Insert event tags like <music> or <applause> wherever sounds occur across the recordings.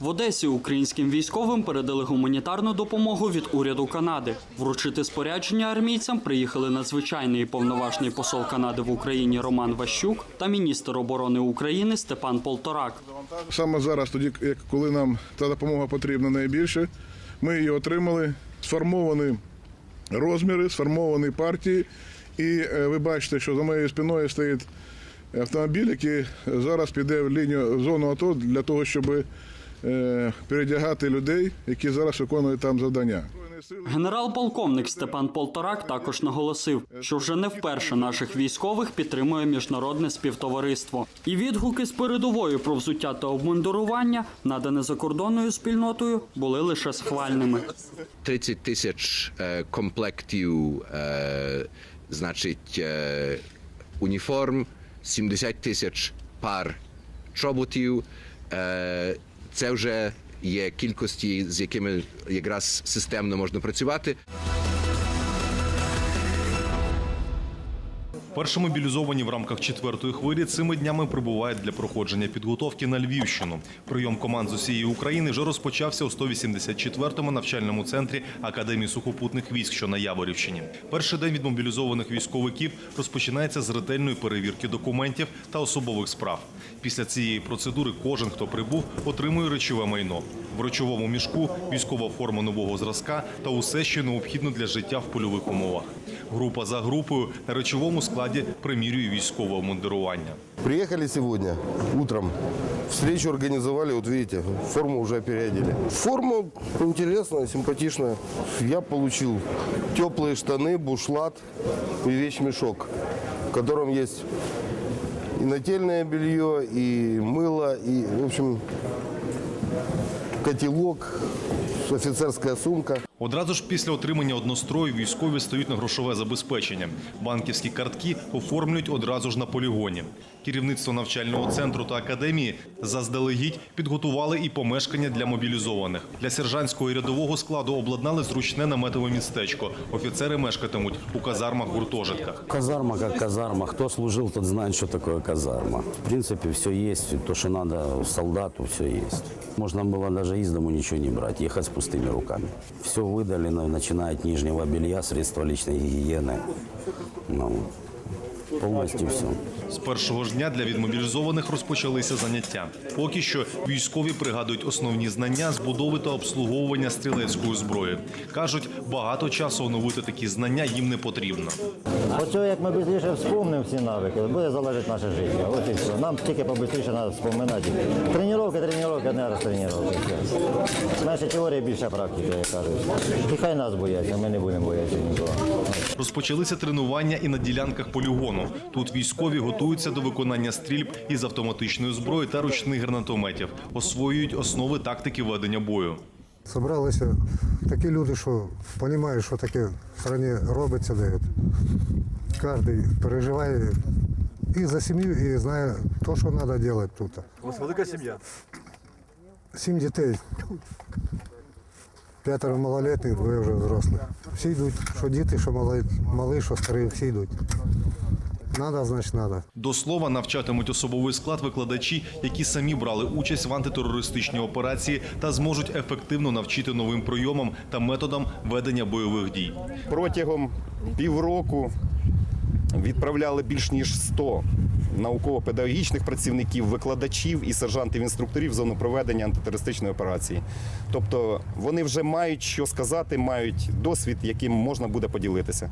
В Одесі українським військовим передали гуманітарну допомогу від уряду Канади. Вручити спорядження армійцям приїхали надзвичайний і повноважний посол Канади в Україні Роман Ващук та міністр оборони України Степан Полторак. Саме зараз, тоді, коли нам та допомога потрібна найбільше, ми її отримали. Сформовані розміри, сформовані партії. І е, ви бачите, що за моєю спиною стоїть автомобіль, який зараз піде в лінію зону АТО для того, щоб передягати людей, які зараз виконують там завдання. Генерал-полковник Степан Полторак також наголосив, що вже не вперше наших військових підтримує міжнародне співтовариство. І відгуки з передової про взуття та обмундирування, надане закордонною спільнотою, були лише схвальними. 30 тисяч е, комплектів, е, значить, е, уніформ, 70 тисяч пар чоботів. Це вже є кількості, з якими якраз системно можна працювати. Перші мобілізовані в рамках четвертої хвилі цими днями прибувають для проходження підготовки на Львівщину. Прийом команд з усієї України вже розпочався у 184-му навчальному центрі Академії сухопутних військ, що на Яворівщині. Перший день від мобілізованих військовиків розпочинається з ретельної перевірки документів та особових справ. Після цієї процедури кожен, хто прибув, отримує речове майно. В речовому мішку військова форма нового зразка та усе, що необхідно для життя в польових умовах. Група за групою на речовому складі примірює військове обмундирування. Приехали сегодня утром. Встречу организовали, вот видите, форму уже переодели. Форма интересная, симпатичная. Я получил теплые штаны, бушлат и вещмешок, в котором есть и нательное белье, и мыло, и, в общем, котелок, офицерская сумка. Одразу ж після отримання однострою військові стають на грошове забезпечення. Банківські картки оформлюють одразу ж на полігоні. Керівництво навчального центру та академії заздалегідь підготували і помешкання для мобілізованих. Для сержантського і рядового складу обладнали зручне наметове містечко. Офіцери мешкатимуть у казармах-гуртожитках. Казарма как казарма. Кто служил, тот знает, что такое казарма. В принципе, все есть. То, что надо солдату, все есть. Можно было даже из дому ничего не брать, ехать с пустыми руками. Все выдали, на- начиная от нижнего белья, средства личной гигиены. Ну, полностью все. З першого ж дня для відмобілізованих розпочалися заняття. Поки що військові пригадують основні знання збудови та обслуговування стрілецької зброї. кажуть, багато часу оновити такі знання їм не потрібно. Оце як ми швидше вспомнимо всі навики, буде залежати наше життя. Ось і все. Нам тільки побистріше треба вспоминати. Тренування, тренування, не раз тренування. Все. Менше теорії, більше практики, як кажуть. І хай нас бояться, ми не будемо боятися нікого. Розпочалися тренування і на ділянках полігону. Тут військові готуються до виконання стрільб із автоматичної зброї та ручних гранатометів, освоюють основи тактики ведення бою. Собралися такі люди, що розуміють, що таке в країні робиться, де кожен переживає і за сім'ю, і знає те, що треба робити тут. У вас велика сім'я. Сім дітей, п'ятеро малолітніх, двоє вже взрослих. Всі йдуть, що діти, що мали, мали, що старі, всі йдуть. Надо, значить, треба. До слова, навчатимуть особовий склад викладачі, які самі брали участь в антитерористичній операції та зможуть ефективно навчити новим прийомам та методам ведення бойових дій. Протягом півроку відправляли більш ніж 100 науково-педагогічних працівників, викладачів і сержантів-інструкторів в зону проведення антитерористичної операції. Тобто вони вже мають що сказати, мають досвід, яким можна буде поділитися.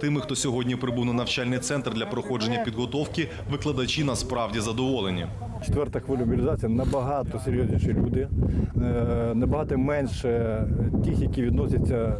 Тими, хто сьогодні прибув на навчальний центр для проходження підготовки, викладачі насправді задоволені. Четверта хвиля мобілізації набагато серйозніші люди, е, набагато менше тих, які відносяться,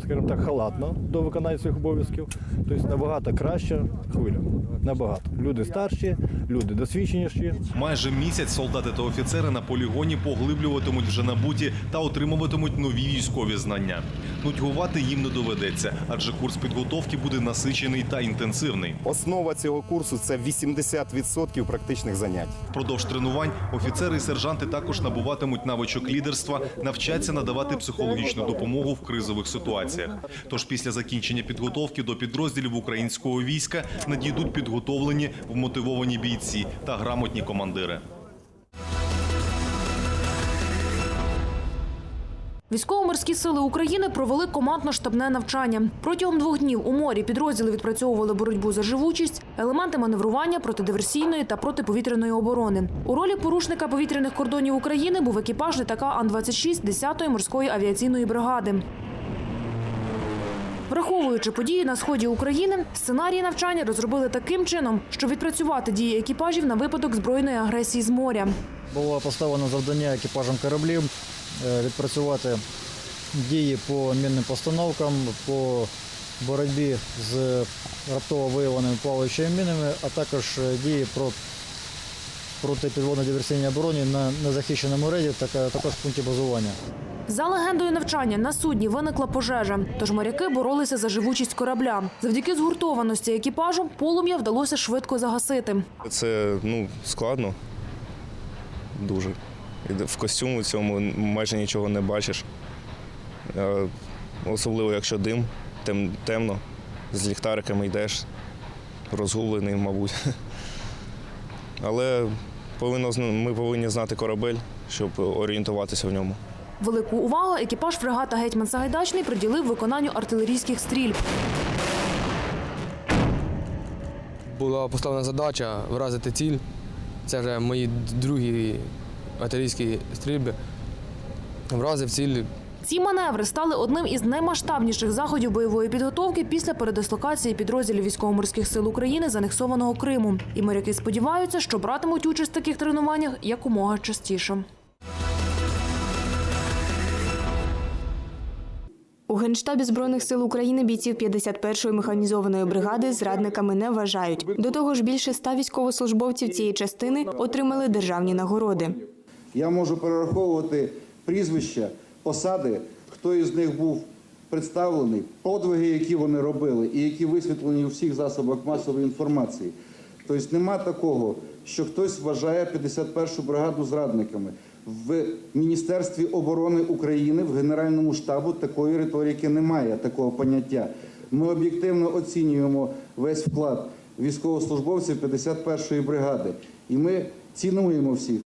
скажімо так, халатно до виконання своїх обов'язків. Тобто набагато краща хвиля. Набагато. Люди старші, люди досвідченіші. Майже місяць солдати та офіцери на полігоні поглиблюватимуть вже набуті та отримуватимуть нові військові знання. Нудьгувати їм не доведеться, адже курс підготовки буде насичений та інтенсивний. Основа цього курсу це 80% практичних занять. Впродовж тренувань офіцери і сержанти також набуватимуть навичок лідерства, навчаться надавати психологічну допомогу в кризових ситуаціях. Тож після закінчення підготовки до підрозділів українського війська надійдуть підготовлені, вмотивовані бійці та грамотні командири. Військово-морські сили України провели командно-штабне навчання. Протягом двох днів у морі підрозділи відпрацьовували боротьбу за живучість, елементи маневрування протидиверсійної та протиповітряної оборони. У ролі порушника повітряних кордонів України був екіпаж літака Ан-26 10-ї морської авіаційної бригади. Враховуючи події на сході України, сценарії навчання розробили таким чином, щоб відпрацювати дії екіпажів на випадок збройної агресії з моря. Було поставлено завдання екіпажам кораблів е, відпрацювати дії по мінним постановкам, по боротьбі з раптово виявленими плаваючими мінами, а також е, дії про протипідводно-диверсійній обороні на незахищеному рейді, також в пункті базування. За легендою навчання на судні виникла пожежа, тож моряки боролися за живучість корабля. Завдяки згуртованості екіпажу полум'я вдалося швидко загасити. Це ну, складно. Дуже. В костюму цьому майже нічого не бачиш. Е, Особливо, якщо дим, тем, темно, з ліхтариками йдеш, розгублений, мабуть. <laughs> Але повинно, ми повинні знати корабель, щоб орієнтуватися в ньому. Велику увагу екіпаж фрегата Гетьман Сагайдачний приділив виконанню артилерійських стрільб. була поставлена задача вразити ціль. Це вже мої другі артилерійські стрільби. Вразив ціль Ці маневри стали одним із наймасштабніших заходів бойової підготовки після передислокації підрозділів військово-морських сил України з анексованого Криму. І моряки сподіваються, що братимуть участь в таких тренуваннях якомога частіше. У Генштабі Збройних сил України бійців 51-ї механізованої бригади зрадниками не вважають. До того ж, більше ста військовослужбовців цієї частини отримали державні нагороди. Я можу перераховувати прізвища, посади, хто із них був представлений, подвиги, які вони робили, і які висвітлені у всіх засобах масової інформації. Тобто нема такого, що хтось вважає 51-шу бригаду зрадниками. В Міністерстві оборони України, в Генеральному штабу такої риторики немає, такого поняття. Ми об'єктивно оцінюємо весь вклад військовослужбовців 51-ї бригади. І ми цінуємо всіх.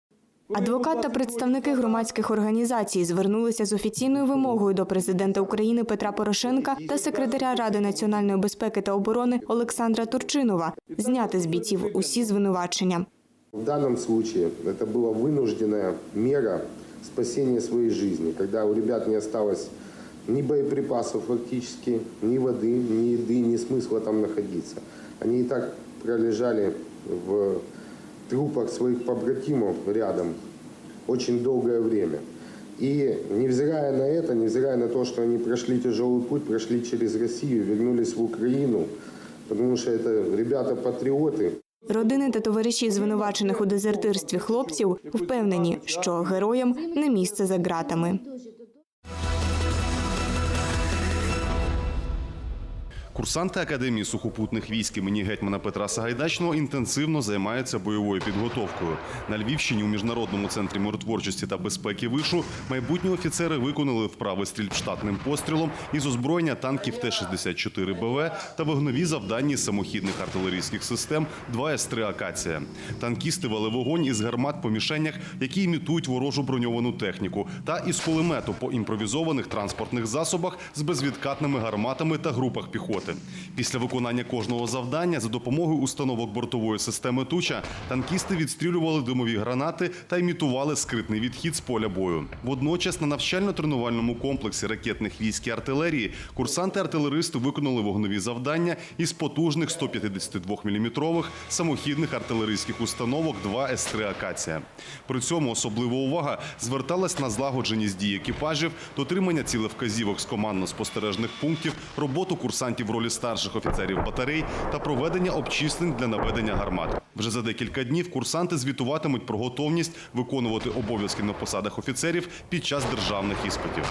Адвокат та представники громадських організацій звернулися з офіційною вимогою до президента України Петра Порошенка та секретаря Ради національної безпеки та оборони Олександра Турчинова зняти з бійців усі звинувачення. В данном случае это была вынужденная мера спасения своей жизни, когда у ребят не осталось ни боеприпасов фактически, ни воды, ни еды, ни смысла там находиться. Они и так пролежали в трупах своих побратимов рядом очень долгое время. И невзирая на это, невзирая на то, что они прошли тяжелый путь, прошли через Россию, вернулись в Украину, потому что это ребята-патриоты, Родини та товариші звинувачених у дезертирстві хлопців впевнені, що героям не місце за ґратами. Курсанти Академії сухопутних військ імені гетьмана Петра Сагайдачного інтенсивно займаються бойовою підготовкою. На Львівщині у міжнародному центрі миротворчості та безпеки вишу майбутні офіцери виконали вправи стрільб штатним пострілом із озброєння танків Т-64 БВ та вогнові завдання самохідних артилерійських систем 2 С-3 Акація. Танкісти вели вогонь із гармат по мішенях, які імітують ворожу броньовану техніку, та із кулемету по імпровізованих транспортних засобах з безвідкатними гарматами та групах піхоти. Після виконання кожного завдання за допомогою установок бортової системи Туча танкісти відстрілювали димові гранати та імітували скритний відхід з поля бою. Водночас на навчально-тренувальному комплексі ракетних військ і артилерії курсанти-артилеристи виконали вогнові завдання із потужних 152-мм самохідних артилерійських установок 2 С-3 Акація. При цьому особлива увага зверталась на злагодженість дій екіпажів, дотримання цілевказівок з командно-спостережних пунктів, роботу курсантів в ролі старших офіцерів батарей та проведення обчислень для наведення гармат. Вже за декілька днів курсанти звітуватимуть про готовність виконувати обов'язки на посадах офіцерів під час державних іспитів.